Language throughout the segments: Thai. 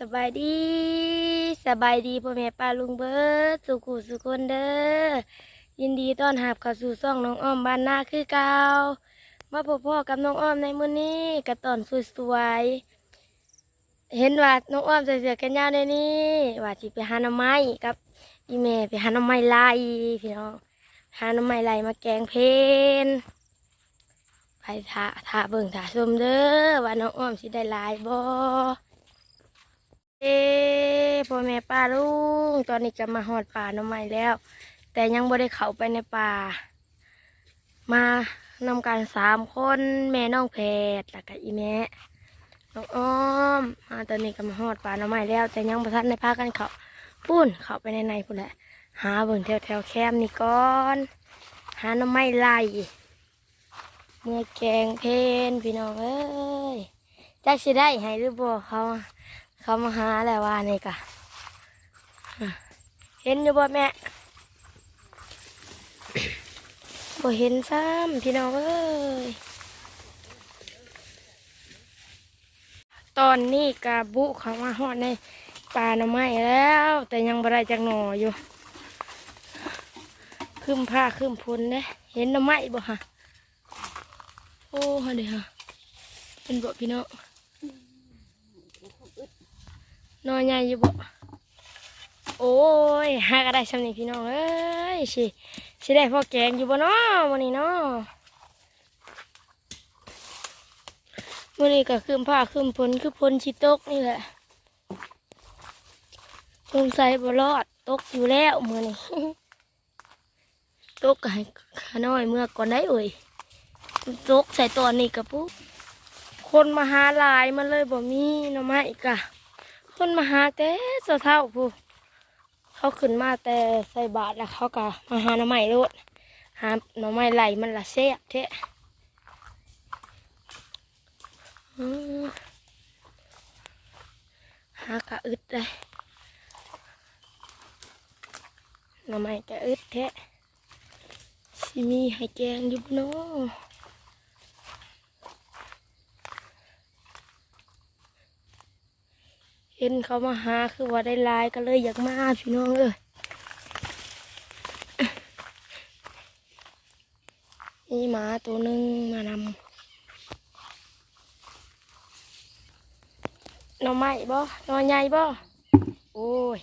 สบายดีสบายดีพ่อแม่ป้าลุงเบิร์ดสุขุสุคนเด้อยินดีต้อนรับเข้าสู่ซ่องน้องอ้อมบ้านนาคือเก่ามาพบพ่อกับน้องอ้อมในมื้อนี้กระตอนสวยๆเห็นว่าน้องอ้อมใส่เสื้อแขนยาวในนี้ว่าสิไปหาหน่อไม้กับอีแม่ไปหาหน่อไม้ไล่พี่น้องหาหน่อไม้ไล่มาแกงเพนไปทาทาเบิ่งทาชมเด้อว่าน้องอ้อมสิได้ลายบ่ เอ้พ่อแม่ป้าลุงตอนนี้จะมาหอดป่าน่อไม้แล้ว แต่ยังบ่ได้เข้าไปในป่า มานำกันสามคนแม่น้องแพทย์แล้วก็อีแม่น้องอ้อมมาตอนนี้ก็มาหอดป่าน่อไม้แล้ว แต่ยังบ่ทันได้พากันเขาปุ้นเข้าไปในในพุ่นแหละหาเบิ่งแถวแถวแคมนี่ก่อนหาน่อไม้ไล่เมื่อแกงเพนพี่น้องเอ้ยจักสิได้ให้หรือบ่เขา เขามาหาแล้วว่านี่กะเห็นอยู่บ่แม่บ่เห็นซ้ำพี่น้องเอ้ยตอนนี้กะบุเขามาหอดในป่าหน่อไม้แล้ว แต่ยังบ่ได้จักหน่ออยู่คืมผ้าคืมพุนเด้เห็นหน่อไม้บ่ฮะโอ้ฮะเดี๋ยวฮะเป็นบ่พี่น้อง นอนใหญ่อยู่บ่โอ้ยหาก็ได้สำนีพี่น้องเอ้ยสิสิได้พ่อแกงอยู่บ่เนาะมื้อนี้เนาะมื้อนี้ก็คืมผ้าคืมฝนคือฝนสิตกนี่แหละสงสัยบ่รอดตกอยู่แล้วมือนี้ตกก็ให้ขาน้อยเมื่อก่อนได้เอ่ยตกใส่ตอนนี้กับปุ๊บคนมาหาลายมันเลยบ่มีหน่อไม้กะ คนมาหาแต่เจ้าเท่าผู้เขาขึ้นมาแต่ใส่บาทแล้วเขาก็มาหาหน่อไม้รดหาหน่อไม้ไหลมันละเสียบเทะหากะอึดเลยหน่อไม้กะอึดแทะสิมีให้แกงอยู่บ่เนาะ ห็นเขามาหาคือว่าได้ลายก็เลยอยากมาพี่น้องเอ้ยนี่หมาตัวหนึ่งมานำหน่อไม้บ่หน่อใหญ่บ่โอ้ย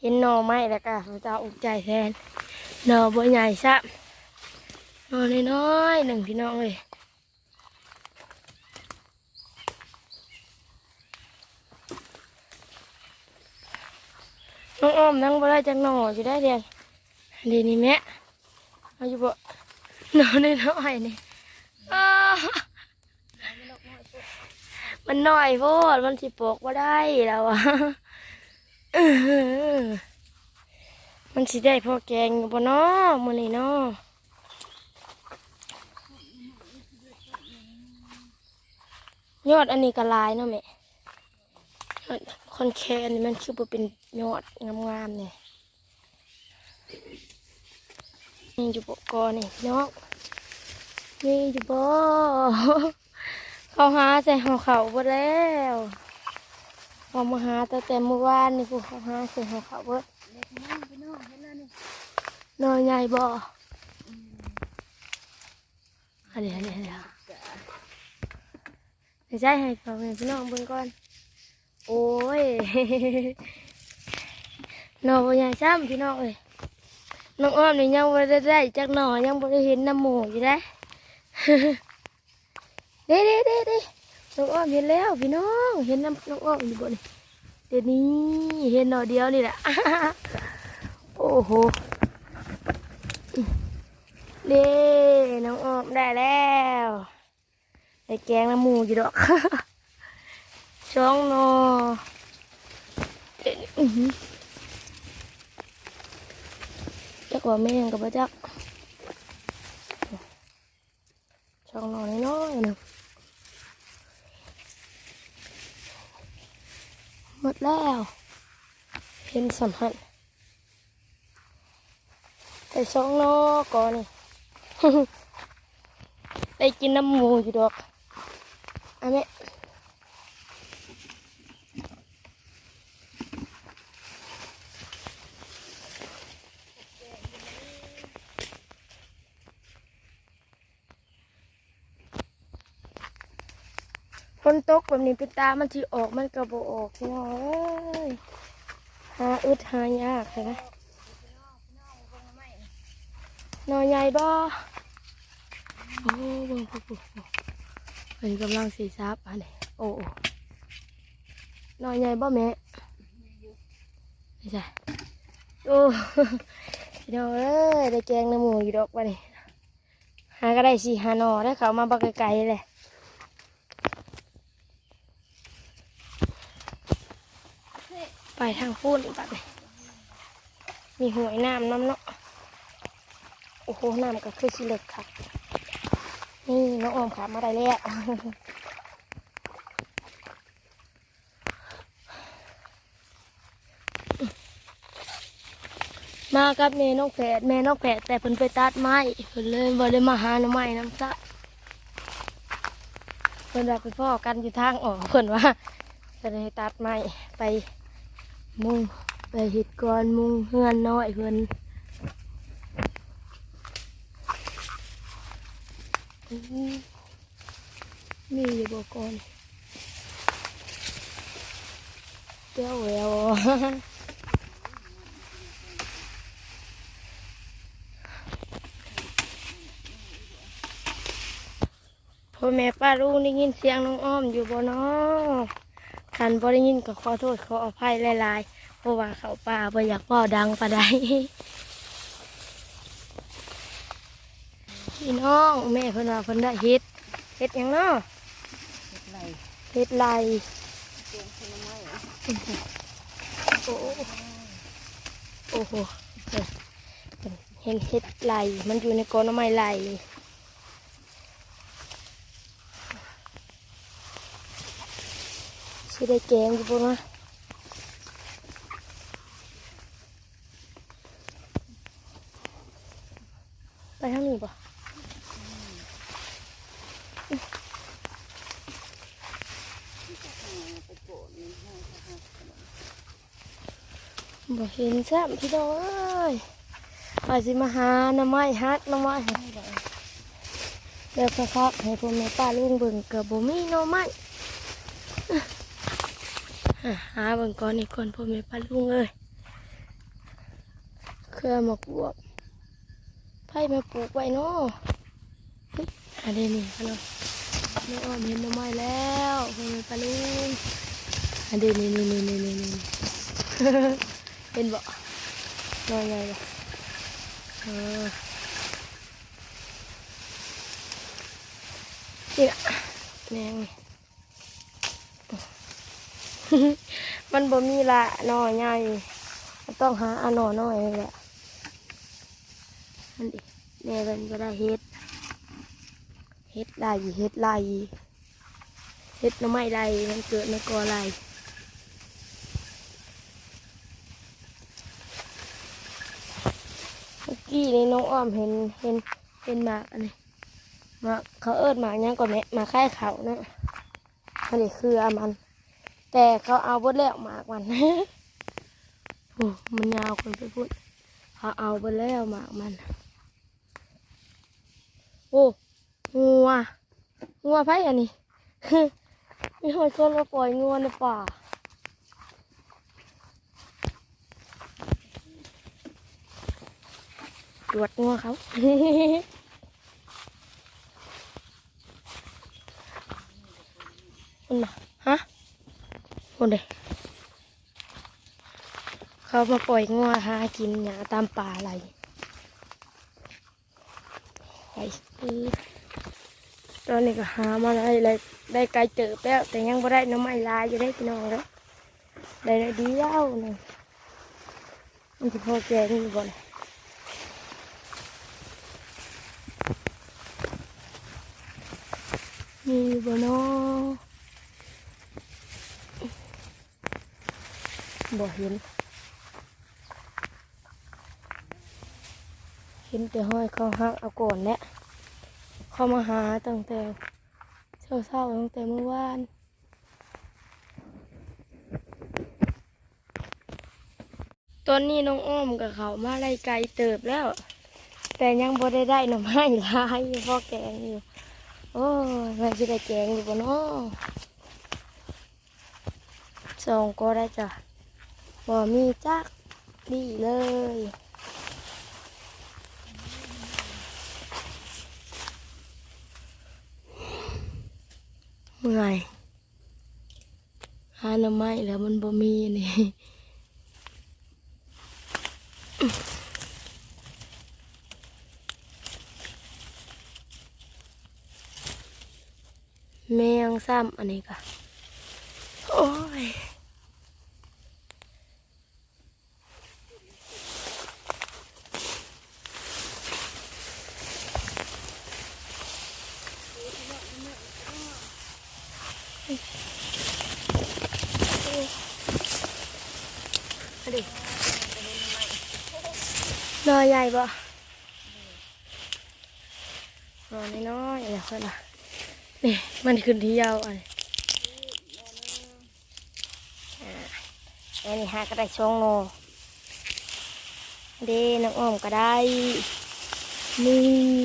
เห็นหน่อไม้แล้วก็พระเจ้าอุกใจแทนหน่อบ่ใหญ่ซะหน่อน้อยๆหนึ่งพี่น้องเลย น้องอ้อมนั่งบ่ได้จังหน่ออยู่ได้เดียงเดี๋ยวนี้แม่เอาอยู่บ่หน่อน้อยนี่มันน้อยโพดมันสิปกบ่ได้แล้วอะมันสิได้พอแกงบ่เนาะมื้อนี้เนาะยอดอันนี้ก็ลายเนาะแม่ คอนแคนนี่มันคือบ่เป็นยอดงามๆเนี่ยนี่อยู่บกอนี่น้องนี่อยู่บ่เขาหาใส่หัวเขาบ่แล้วเขามาหาตั้งแต่เมื่อวานนี่พวกเขาหาใส่หัวเขาเบิดนอนใหญ่บ่อันนี้อันนี้อันนี้เดี๋ยวใช้ให้ฟังให้พี่น้องเบิ่งก่อน โอ้ยหนอบ่ใหญ่ซ้ำพี่น้องเอ้ยน้องอ้อมนี่ยังบ่ได้ได้จักหน่อยังบ่ได้เห็นน้ำหมูอยู่ได้เด้เด้เด้เด้น้องอ้อมเห็นแล้วพี่น้องเห็นน้ำน้องอ้อมอยู่บ่นี่เดี๋ยวนี้เห็นหน่อเดียวนี่แหละโอ้โหเด้น้องอ้อมได้แล้วได้แกงน้ำหมูอยู่ดอก ช่องนอเอ็ดอื้อหือจักว่าแม่งกับจักช่องนอนน้อยหนึ่งหมดแล้ว เห็นสัมผัสแต่ช่องนอก่อนนี่ได้กินน้ำหมูอยู่ดอกอันนี้ นตกแบบนี้เป็นตามันที่ออกมันก็บ่ออกพี่น้องเอ้ยหาอึดหายากเลยนะหนอใหญ่บ่โอ้เบิ่งปุ๊บปุ๊บปุ๊บเพิ่นกำลังสีซับอันนี้โอ้โอ้หนอใหญ่บ่แม่ไม่ใช่โอ้พี่น้องเอ้ยได้แกงเนื้อหมูอยู่ดอกวะนี่หาก็ได้สิหานอได้เขามาบักไกลๆเลย ไปทางพูนบัดเลยมีหวยน้ำน้ำเนาะ โอ้โห น้ำก็คือสิเล็กค่ะนี่น้องออมขามาได้แล้วมากับแม่น้องแฝดแม่น้องแฝดแต่เพิ่นไปตัดไม้เพิ่นเลยบ่ได้มาหาหน่อไม้น้ำซะเพิ่นว่าไปพ่อกันอยู่ทางออกเพิ่นว่าเพิ่นให้ตัดไม้ไป มุงไปเห็ดก่อนมุงเฮือนน้อยเพื่อนมีอยู่บ่ก่อนเจ้าแหววพ่อแม่ป้าลุงได้ยินเสียงน้องอ้อมอยู่บ่เนาะ คันบ่ได้ยินก็ขอโทษขออภัยหลายๆเพราะว่าเขาป่าบ่อยากเว่าดังปานใดพี่น้องแม่เพิ่นว่าเพิ่นได้เฮ็ดเฮ็ดหยังเนาะเฮ็ดไรเตียงผลไม้โอ้โอ้โหเห็นเฮ็ดไรมันอยู่ในกอหนไม้ไร สิได้แกงอยู่บนะไปทางนี้ปะบ่เห็นแซ้ำพี่น้องเอ้ยว่าสิมาหาน้ำไม้ฮักหน้ำไม้เดี๋ยวคักๆให้พ่อแม่ป้าลุงเบิ่งกับบ่มีน้ำไม้ หาเบิ่งก่อนนี่ก่อนพ่อแม่ป้าลุงเอ้ยเครือหมกบวบไผ่มาปลูกไว้เนาะอันนี้นี่พี่น้องน้องอ้อมเห็นหน้ำไม้แล้วพ่อแม่ป้าลุงอันนี้นี่นี่นี่นี่นี่เห็นบ่น้อยใหญ่เลยเออนี่ละแมงนี่ มันบ่มีละนอใหญ่ต้องหาอันหน่อน้อยแหละมันดิแม่เป็นก็ได้เฮ็ดเฮ็ดลายเฮ็ดลายเฮ็ดน้ำไม้ลายมันเกิดในกอลายเมื่อกี้นี่น้องอ้อมเห็นเห็นเห็นหมากอันนี้หมากเขาเอิดหมากยังก่อนแม่หมากค่ายเขาเนะอันนี้คืออามัน แต่เขาเอาบดแล้วหมากมันโอ้มันยาวคนไปพูดเขาเอาบดแล้วหมากมัน โอ้งัวงัวไผอันนี้มีคนคนมาปล่อยงัวในป่าตรวจงัวเขามันมาฮะ คนเดเขามาปล่อยงัวหากินหญ้าตามป่าอะไรไปอือตอนนี้ก็หามาได้เลยได้ไกลเจอแล้ว แต่ยังไม่ได้น้ำไม้ลายอยู่ได้พี่น้องแล้วได้ได้เดียวหนึงมันจะพอแกงอยู่บ่เลยมีบ่เนาะ บ่เห็น เห็นแต่ห้อยเขาหักเอาก่อนแหละเข้ามาหาตั้งแต่เช้าเช้าๆตั้งแต่เมื่อวานตอนนี้น้องอ้อมกับเขามาไล่ไกลเติบแล้ว แต่ยังบ่ได้ได้หน่อไม้ลายอยู่พ่อแกงอยู่โอ้ยแม่จะได้แกงอยู่บ่เนาะสองก็ได้จ้ะ บ่มีจักดีเลยเมื่อยหาหน่อไม้แล้วมันบ่มีนี่แมงซ้ำอันนี้ก็โนอใหญ่บ่นอนน้อยๆอะไรเพื่อนล่ะนี่มันขึ้นที่ยาวอันนี้อ่าอันนี้ฮะก็ได้ช่องโนเดน้องอมก็ได้ นี่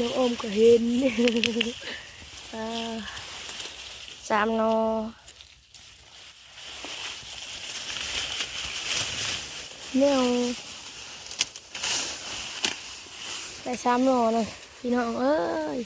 น้องอมก็เห็นสามโนไม่เอ ไปซ้ำโลเลยพี่น้องเอ้ย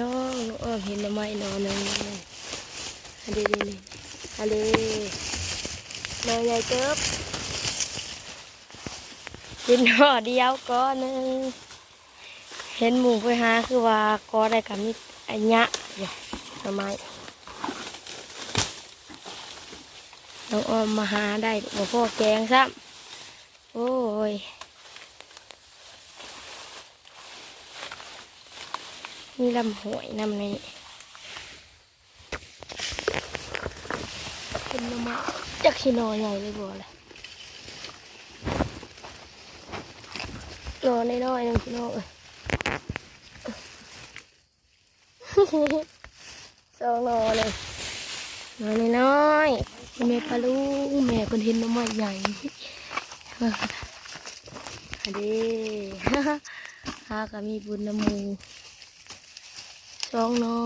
น้องน้ออเห็นหน่อไม้หนอนนึงเลยอันนี้นี่อันนี้หนอนใหญ่เกิบกินห่อเดียวก็นึงเห็นหมูไปหาคือว่าก็ได้กับมิ อันยะอยู่ทำไมน้องออมมาหาได้บ่พ่อแกงซ้ำโอ้ยมีลำหวยนำในนี้เป็นน้ำมาจักชินอใหญ่เลยบ่เลยนอนน้อยๆนึงพี่น้อเอ้ย สองนอเลยนอนน้อยๆแม่ปลาลูกแม่เพิ่นเห็นหน้ำไม้ใหญ่อันนี้หาก็มีบุญน้ำมูสองนอ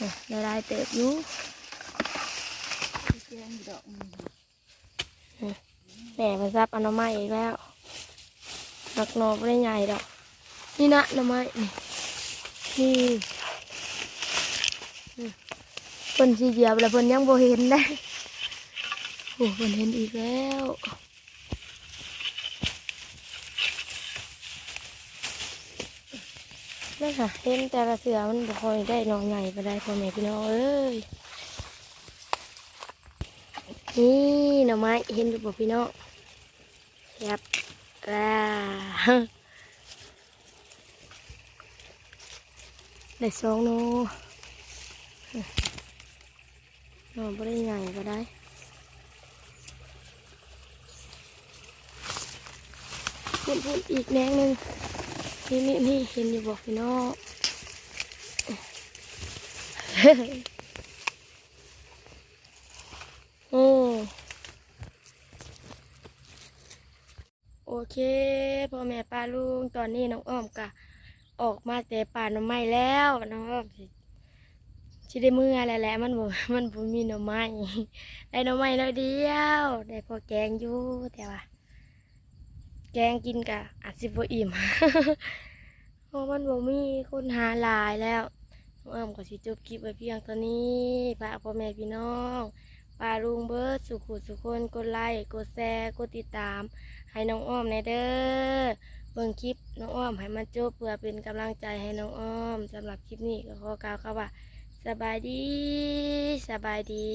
นี่ยได้ได้เติบอยู่แม่มาซับอน้ำไม้อีกแล้วนักนอไม่ได้ใหญ่ดอก นี่นะหน้ำไม้นี่นี่นี่เพิ่นสีเหยียบแล้วเพิ่นยังบ่เห็นได้โอ้เพิ่นเห็นอีกแล้วนี่นค่ะเห็นแต่ละเสือมันบ่ค่อยได้นองใหญ่ไปได้พ่อแม่พี่น้องเอ้ยนี่หน่อไม้เห็นอยู่บ่พี่น้องยับอ่า ได้สองโลนอนไม่ได้ใหญ่ก็ได้พูดพูดอีกแนงหนึ่งนี่นี่นี่เห็นอยู่บอกพี่น้องโอ้โอเคพ่อแม่ป้าลุงตอนนี้น้องอ้อมกะ ออกมาแต่ป่าหน่อไม้แล้วน้องชิได้มืออะไรแหละมันบ่มันบ่มีหน่อไม้ได้หน่อไม้น้อยเดียวได้พอแกงอยู่แต่ว่า แกงกินกะอาจสิบ่อิ่มเพราะมันบ่มีคนหาหลายแล้วน้องอ้อมก็สิจบคลิปไว้เพียงเท่านี้ฝากพ่อแม่พี่น้องป้าลุงเบิร์ดสุขุสุคนกดไลค์กดแชร์กดติดตาม ให้น้องอ้อมในเด้อ เบิ่งคลิปน้องอ้อมให้มันจบเพื่อเป็นกำลังใจให้น้องอ้อมสำหรับคลิปนี้ก็ขอกล่าวคำว่าสบายดีสบายดี